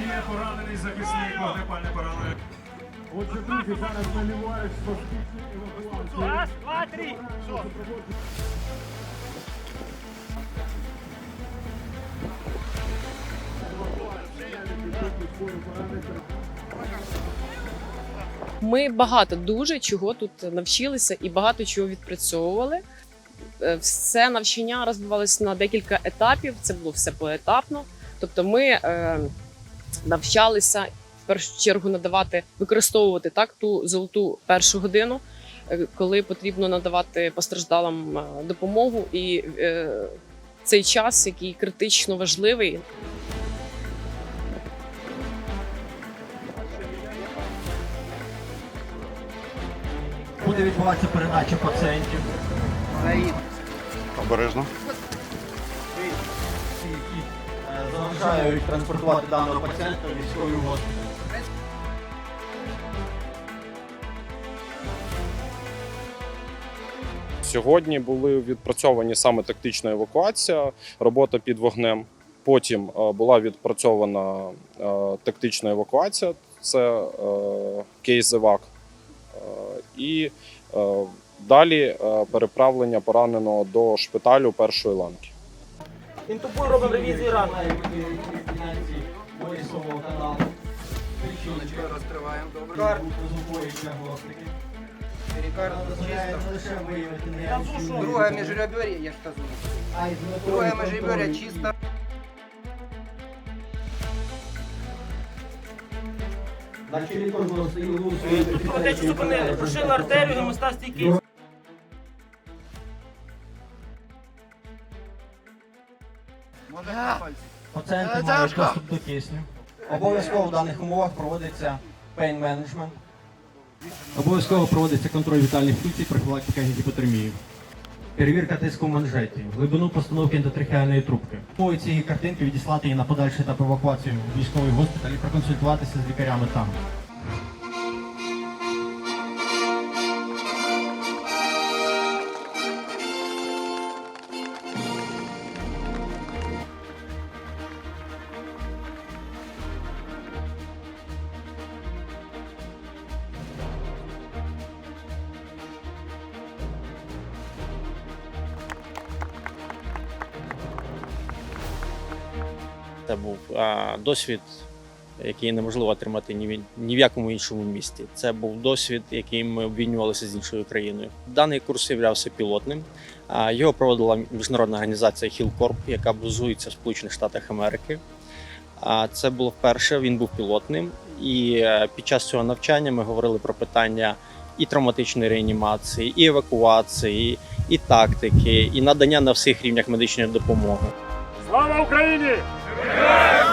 є поранений захисник, вогнепальне поранення. Отже, друзі, зараз наливають поспішну евакуацію. Раз, два, три. Ми багато дуже чого тут навчилися і багато чого відпрацьовували. Е, Все навчання розбивалося на декілька етапів. Це було все поетапно. Тобто, ми е, навчалися в першу чергу надавати, використовувати так ту золоту першу годину, е, коли потрібно надавати постраждалим е, допомогу, і е, цей час, який критично важливий, Буде відбуватися передача пацієнтів. Обережно. Заважають транспортувати даного пацієнта в військовий. Сьогодні були відпрацьовані саме тактична евакуація, робота під вогнем. Потім е, була відпрацьована е, тактична евакуація, це е, кейс евак. І далі переправлення пораненого до шпиталю першої ланки. Інтубуй, робимо ревізію ран. Розкриваємо добре. Перикард дозволяє не лише виявити неявку. Другое межреберье, я ж кажу. Другое межреберье чисто. Стоїть луз. Кровотечу зупинили, прошили артерію, гемостаз стійкий. Пацієнти мають доступ до кисню. Обов'язково в даних умовах проводиться pain management. Обов'язково проводиться контроль вітальних функцій, профілактика гіпотермії. Перевірка тиску в манжеті, глибину постановки ендотрахеальної трубки. По цієї картинки відіслати її на подальший етап евакуації в військовий госпіталь і проконсультуватися з лікарями там. Це був досвід, який неможливо отримати ні, ні в якому іншому місті. Це був досвід, яким ми обмінювалися з іншою країною. Даний курс являвся пілотним. Його проводила міжнародна організація Хілкорп, яка базується в Сполучених Штатах Америки. Це було вперше, він був пілотним. І е, під час цього навчання ми говорили про питання і травматичної реанімації, і евакуації, і тактики, і надання на всіх рівнях медичної допомоги. Слава Україні! Good.